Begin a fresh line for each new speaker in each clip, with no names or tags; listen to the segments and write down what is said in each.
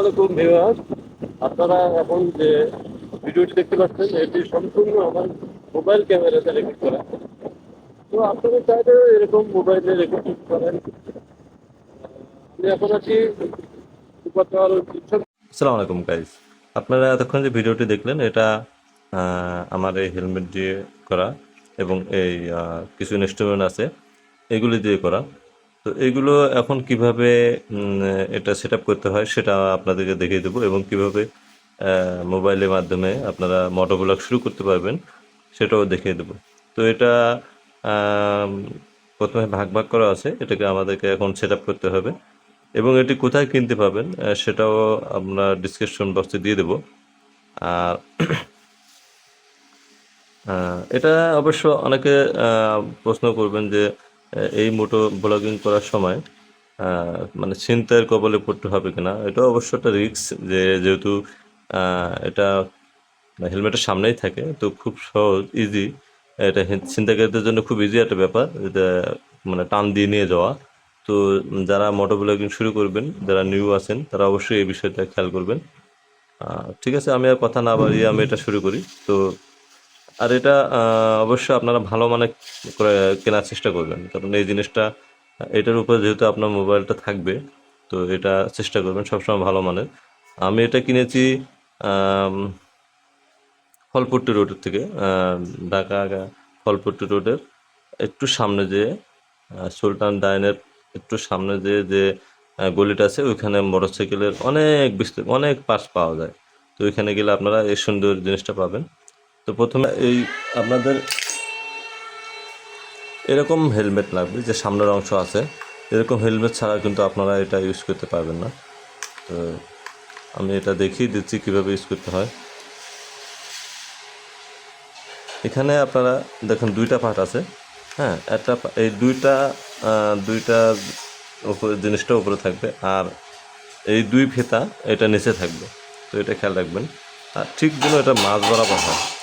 আলাইকুম ভিউয়ার আপনারা এখন যে ভিডিওটি দেখতে পাচ্ছেন, এটি সম্পূর্ণ আমার মোবাইল ক্যামেরাতে রেকর্ড করা। তো আপনারা চাইলে এরকম মোবাইলে রেকর্ড করতে পারেন আমি এখন আছি
আসসালামু আলাইকুম গাইজ আপনারা এতক্ষণ যে ভিডিওটি দেখলেন, এটা আমার এই হেলমেট দিয়ে করা এবং এই কিছু ইনস্ট্রুমেন্ট আছে, এগুলি দিয়ে করা। তো এগুলো এখন কীভাবে এটা সেট করতে হয় সেটা আপনাদেরকে দেখিয়ে দেবো এবং কীভাবে মোবাইলের মাধ্যমে আপনারা মোটোব্লগ শুরু করতে পারবেন সেটাও দেখিয়ে দেবো। তো এটা প্রথমে ভাগ ভাগ করা আছে, এটাকে আমাদেরকে এখন সেট করতে হবে। এবং এটি কোথায় কিনতে পাবেন সেটাও আমরা ডিসক্রিপশন বক্সে দিয়ে দেবো। আর এটা অবশ্য অনেকে প্রশ্ন করবেন যে এই মোটো ব্লগিং করার সময় মানে ছিনতাইয়ের কবলে পড়তে হবে কিনা, এটা অবশ্য একটা রিস্ক যে যেহেতু এটা হেলমেটের সামনেই থাকে, তো খুব সহজ ইজি এটা ছিনতাইকারীদের জন্য খুব ইজি একটা ব্যাপার, এটা মানে টান দিয়ে নিয়ে যাওয়া। তো যারা মোটো ব্লগিং শুরু করবেন, যারা নিউ আছেন, তারা অবশ্যই এই বিষয়টা খেয়াল করবেন। ঠিক আছে, আমি আর কথা না বাড়িয়ে আমি এটা শুরু করি। তো আর এটা অবশ্যই আপনারা ভালো মানে করে কেনার চেষ্টা করবেন। কারণ এই জিনিসটা, এটার উপরে যেহেতু আপনার মোবাইলটা থাকবে, তো এটা চেষ্টা করবেন সবসময় ভালো মানের। আমি এটা কিনেছি ফলপট্টি রোডের থেকে ঢাকা ফলপট্টি রোডের একটু সামনে যে সুলতান ডাইনের একটু সামনে যে যে গলিটা আছে, ওইখানে মোটরসাইকেলের অনেক বিস্তার, অনেক পার্টস পাওয়া যায়। তো ওইখানে গেলে আপনারা এই সুন্দর জিনিসটা পাবেন। তো প্রথমে এই আপনাদের এরকম হেলমেট লাগবে যে সামনের অংশ আছে। এরকম হেলমেট ছাড়া কিন্তু আপনারা এটা ইউজ করতে পারবেন না। তো আমি এটা দেখিয়ে দিচ্ছি কীভাবে ইউজ করতে হয়। এখানে আপনারা দেখুন দুইটা পার্ট আছে। হ্যাঁ একটা এই দুইটা দুইটা উপরে, জিনিসটা উপরে থাকবে আর এই দুই ফেতা এটা নিচে থাকবে। তো এটা খেয়াল রাখবেন। আর ঠিক যেন এটা মাছ বরাবর হয়।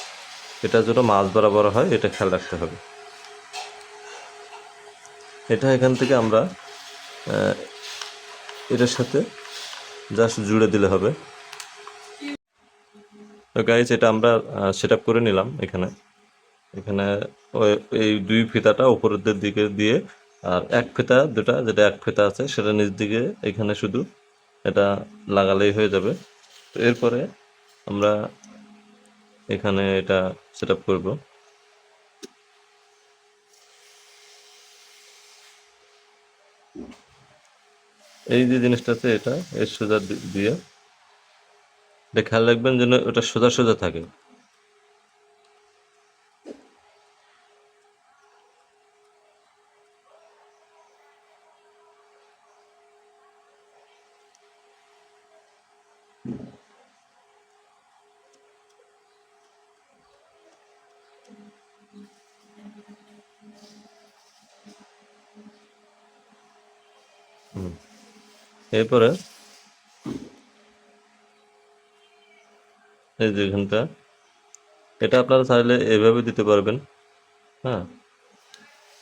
এটা যেন মাছ বরাবর হয়, এটা খেয়াল রাখতে হবে। এটা এখান থেকে আমরা এটার সাথে জাস্ট জুড়ে দিলে হবে। তো গাইজ এটা আমরা সেট করে নিলাম এখানে। এখানে এই দুই ফিতাটা উপরের দিকে দিয়ে, আর এক ফিতা দুটা, যেটা এক ফিতা আছে, সেটা নিচ দিকে, এখানে শুধু এটা লাগালেই হয়ে যাবে। তো এরপরে আমরা এখানে এটা সেট আপ করব। এই যে জিনিসটা আছে এটা, এর সোজা দিয়ে। খেয়াল রাখবেন যেন ওটা সোজা সোজা থাকে। এরপরে এই যে এখানটা, এটা আপনারা চাইলে এভাবে দিতে পারবেন হ্যাঁ?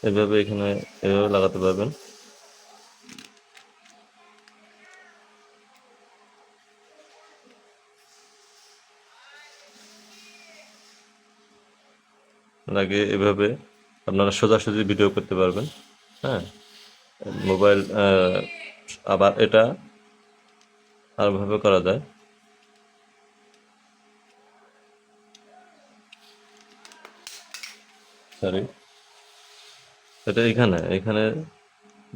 এভাবে এখানে এভাবে লাগাতে পারবেন। আগে এভাবে আপনারা সোজাসুজি ভিডিও করতে পারবেন হ্যাঁ? মোবাইল আবার এটা আরভাবে করা যায়। সরি এটা এখানে এখানে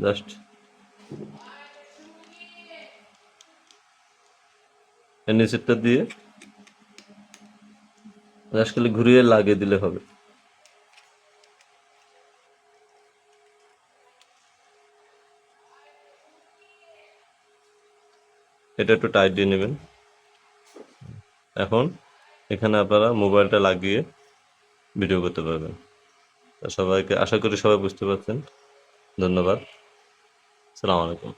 জাস্ট নিচেরটা দিয়ে জাস্ট খালি ঘুরিয়ে লাগিয়ে দিলে হবে। এটা একটু টাইট দিয়ে নেবেন। এখন এখানে আপনারা মোবাইলটা লাগিয়ে ভিডিও করতে পারবেন। সবাইকে, আশা করি সবাই বুঝতে পারছেন। ধন্যবাদ। সালাম আলাইকুম।